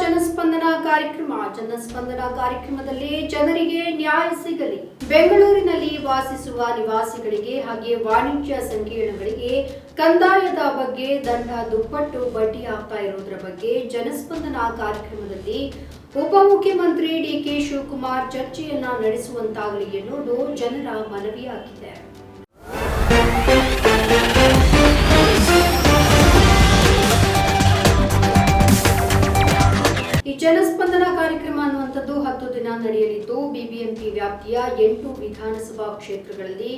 ಜನಸ್ಪಂದನ ಕಾರ್ಯಕ್ರಮ, ಜನಸ್ಪಂದನ ಕಾರ್ಯಕ್ರಮದಲ್ಲಿ ಜನರಿಗೆ ನ್ಯಾಯ ಸಿಗಲಿ. ಬೆಂಗಳೂರಿನಲ್ಲಿ ವಾಸಿಸುವ ನಿವಾಸಿಗಳಿಗೆ ಹಾಗೆ ವಾಣಿಜ್ಯ ಸಂಕೀರ್ಣಗಳಿಗೆ ಕಂದಾಯದ ಬಗ್ಗೆ ದಂಡ ದುಪ್ಪಟ್ಟು ಬಡ್ಡಿ ಆಗ್ತಾ ಇರೋದ್ರ ಬಗ್ಗೆ ಜನಸ್ಪಂದನ ಕಾರ್ಯಕ್ರಮದಲ್ಲಿ ಉಪಮುಖ್ಯಮಂತ್ರಿ ಡಿಕೆ ಶಿವಕುಮಾರ್ ಚರ್ಚೆಯನ್ನ ನಡೆಸುವಂತಾಗಲಿ ಎನ್ನುವುದು ಜನರ ಮನವಿಯಾಗಿದೆ. ಹತ್ತು ದಿನ ನಡೆಯಲಿದ್ದು, ಬಿಬಿಎಂಪಿ ವ್ಯಾಪ್ತಿಯ ಎಂಟು ವಿಧಾನಸಭಾ ಕ್ಷೇತ್ರಗಳಲ್ಲಿ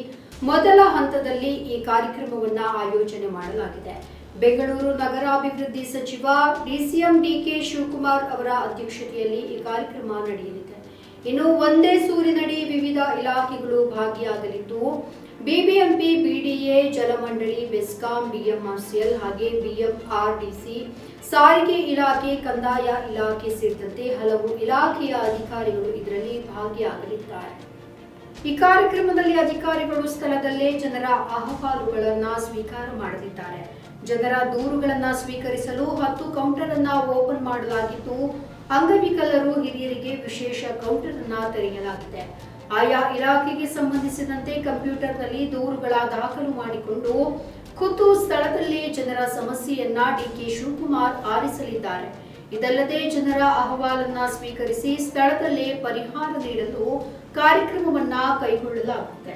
ಮೊದಲ ಹಂತದಲ್ಲಿ ಈ ಕಾರ್ಯಕ್ರಮವನ್ನು ಆಯೋಜನೆ ಮಾಡಲಾಗಿದೆ. ಬೆಂಗಳೂರು ನಗರಾಭಿವೃದ್ಧಿ ಸಚಿವ ಡಿಸಿಎಂ ಡಿಕೆ ಶಿವಕುಮಾರ್ ಅವರ ಅಧ್ಯಕ್ಷತೆಯಲ್ಲಿ ಈ ಕಾರ್ಯಕ್ರಮ ನಡೆಯಲಿದೆ. ಇನ್ನು ಒಂದೇ ಸೂರಿನಡಿ ವಿವಿಧ ಇಲಾಖೆಗಳು ಭಾಗಿಯಾಗಲಿದ್ದು ಬಿಬಿಎಂಪಿ, ಬಿಡಿಎ, ಜಲಮಂಡಳಿ, ಬೆಸ್ಕಾಂ, ಬಿಎಂಆರ್ಸಿಎಲ್ ಹಾಗೆ ಬಿಎಂಆರ್ಡಿಸಿ, ಸಾರಿಗೆ ಇಲಾಖೆ, ಕಂದಾಯ ಇಲಾಖೆ ಸೇರಿದಂತೆ ಹಲವು ಇಲಾಖೆಯ ಅಧಿಕಾರಿಗಳು ಇದರಲ್ಲಿ ಭಾಗಿಯಾಗಲಿದ್ದಾರೆ. ಈ ಕಾರ್ಯಕ್ರಮದಲ್ಲಿ ಅಧಿಕಾರಿಗಳು ಸ್ಥಳದಲ್ಲೇ ಜನರ ಅಹವಾಲುಗಳನ್ನ ಸ್ವೀಕಾರ ಮಾಡಲಿದ್ದಾರೆ. ಜನರ ದೂರುಗಳನ್ನ ಸ್ವೀಕರಿಸಲು ಹತ್ತು ಕೌಂಟರ್ ಅನ್ನ ಓಪನ್ ಮಾಡಲಾಗಿದ್ದು, ಅಂಗವಿಕಲರು ಹಿರಿಯರಿಗೆ ವಿಶೇಷ ಕೌಂಟರ್ ಅನ್ನ ತೆರೆಯಲಾಗಿದೆ. ಆಯಾ ಇಲಾಖೆಗೆ ಸಂಬಂಧಿಸಿದಂತೆ ಕಂಪ್ಯೂಟರ್ನಲ್ಲಿ ದೂರುಗಳ ದಾಖಲು ಮಾಡಿಕೊಂಡು ಖುದ್ದು ಸ್ಥಳದಲ್ಲೇ ಜನರ ಸಮಸ್ಯೆಯನ್ನ ಡಿಕೆ ಶಿವಕುಮಾರ್ ಆರಿಸಲಿದ್ದಾರೆ. ಇದಲ್ಲದೆ ಜನರ ಅಹವಾಲನ್ನ ಸ್ವೀಕರಿಸಿ ಸ್ಥಳದಲ್ಲೇ ಪರಿಹಾರ ನೀಡಲು ಕಾರ್ಯಕ್ರಮವನ್ನ ಕೈಗೊಳ್ಳಲಾಗುತ್ತೆ.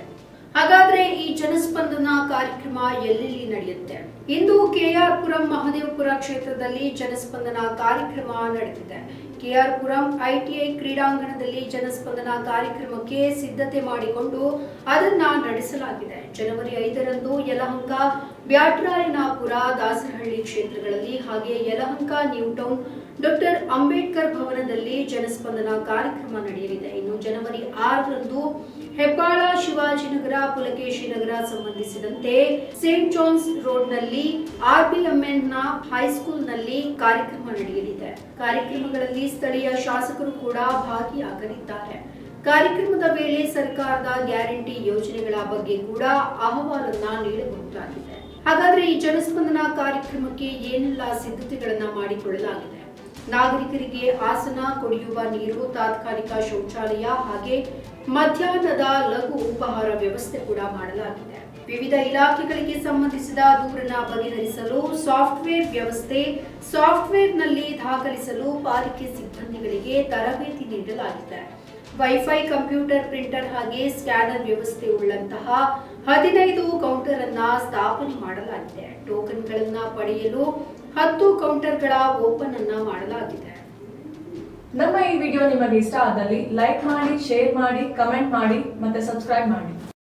ಹಾಗಾದ್ರೆ ಈ ಜನಸ್ಪಂದನ ಕಾರ್ಯಕ್ರಮ ಎಲ್ಲೆಲ್ಲಿ ನಡೆಯುತ್ತೆ? ಇಂದು ಕೆಆರ್ ಪುರಂ ಮಹದೇವಪುರ ಕ್ಷೇತ್ರದಲ್ಲಿ ಜನಸ್ಪಂದನ ಕಾರ್ಯಕ್ರಮ ನಡೆದಿದೆ. ಕೆಆರ್ ಪುರಂ ಐಟಿಐ ಕ್ರೀಡಾಂಗಣದಲ್ಲಿ ಜನಸ್ಪಂದನ ಕಾರ್ಯಕ್ರಮಕ್ಕೆ ಸಿದ್ಧತೆ ಮಾಡಿಕೊಂಡು ಅದನ್ನ ನಡೆಸಲಾಗಿದೆ. ಜನವರಿ ಐದರಂದು ಯಲಹಂಕ, ಬ್ಯಾಟ್ರಾಯನಾಪುರ, ದಾಸರಹಳ್ಳಿ ಕ್ಷೇತ್ರಗಳಲ್ಲಿ ಹಾಗೆ Yelahanka new town doctor Ambedkar ಭವನದಲ್ಲಿ ಜನಸ್ಪಂದನ ಕಾರ್ಯಕ್ರಮ ನಡೆಯಲಿದೆ. ಇನ್ನು ಜನವರಿ ಆರರಂದು ಹೆಬ್ಬಾಳ ಶಿವಾಜಿನಗರ ಪುಲಕೇಶಿ ನಗರ ಸಂಬಂಧಿಸಿದಂತೆ ಸೇಂಟ್ ಜಾನ್ಸ್ನ ಹೈಸ್ಕೂಲ್ನಲ್ಲಿ ಕಾರ್ಯಕ್ರಮ ನಡೆಯಲಿದೆ. ಕಾರ್ಯಕ್ರಮಗಳಲ್ಲಿ ಸ್ಥಳೀಯ ಶಾಸಕರು ಕೂಡ ಭಾಗಿಯಾಗಲಿದ್ದಾರೆ. ಕಾರ್ಯಕ್ರಮದ ವೇಳೆ ಸರ್ಕಾರದ ಗ್ಯಾರಂಟಿ ಯೋಜನೆಗಳ ಬಗ್ಗೆ ಕೂಡ ಅಹವಾಲನ್ನ ನೀಡಬಹುದಾಗಿದೆ. ಹಾಗಾದ್ರೆ ಈ ಜನಸ್ಪಂದನ ಕಾರ್ಯಕ್ರಮಕ್ಕೆ ಏನೆಲ್ಲ ಸಿದ್ಧತೆಗಳನ್ನ ಮಾಡಿಕೊಳ್ಳಲಾಗಿದೆ? ನಾಗರಿಕರಿಗೆ ಆಸನ ಕುಡಿಯುವ ನೀರು, ತಾತ್ಕಾಲಿಕ ಶೌಚಾಲಯ ಹಾಗೆ ಮಧ್ಯಾಹ್ನದ ಲಘು ಉಪಹಾರ ವ್ಯವಸ್ಥೆ ಕೂಡ ಮಾಡಲಾಗಿದೆ. ವಿವಿಧ ಇಲಾಖೆಗಳಿಗೆ ಸಂಬಂಧಿಸಿದ ದೂರನ್ನ ಬಗೆಹರಿಸಲು ಸಾಫ್ಟ್ವೇರ್ ವ್ಯವಸ್ಥೆ, ಸಾಫ್ಟ್ವೇರ್ನಲ್ಲಿ ದಾಖಲಿಸಲು ಪಾಲಿಕೆ ಸಿಬ್ಬಂದಿಗಳಿಗೆ ತರಬೇತಿ ನೀಡಲಾಗಿದೆ. ವೈಫೈ ಕಂಪ್ಯೂಟರ್, ಪ್ರಿಂಟರ್ ಹಾಗೆ ಸ್ಕ್ಯಾನರ್ ವ್ಯವಸ್ಥೆ ಉಳ್ಳಂತಹ ಹದಿನೈದು ಕೌಂಟರ್ ಅನ್ನ ಸ್ಥಾಪನೆ ಮಾಡಲಾಗಿದೆ. ಟೋಕನ್ಗಳನ್ನು ಪಡೆಯಲು ಹತ್ತು ಕೌಂಟರ್ಗಳ ಓಪನ್ ಅನ್ನ ಮಾಡಲಾಗಿದೆ. ನಮ್ಮ ಈ ವಿಡಿಯೋ ನಿಮಗೆ ಇಷ್ಟ ಆದಲ್ಲಿ ಲೈಕ್ ಮಾಡಿ, ಶೇರ್ ಮಾಡಿ, ಕಮೆಂಟ್ ಮಾಡಿ ಮತ್ತೆ ಸಬ್ಸ್ಕ್ರೈಬ್ ಮಾಡಿ.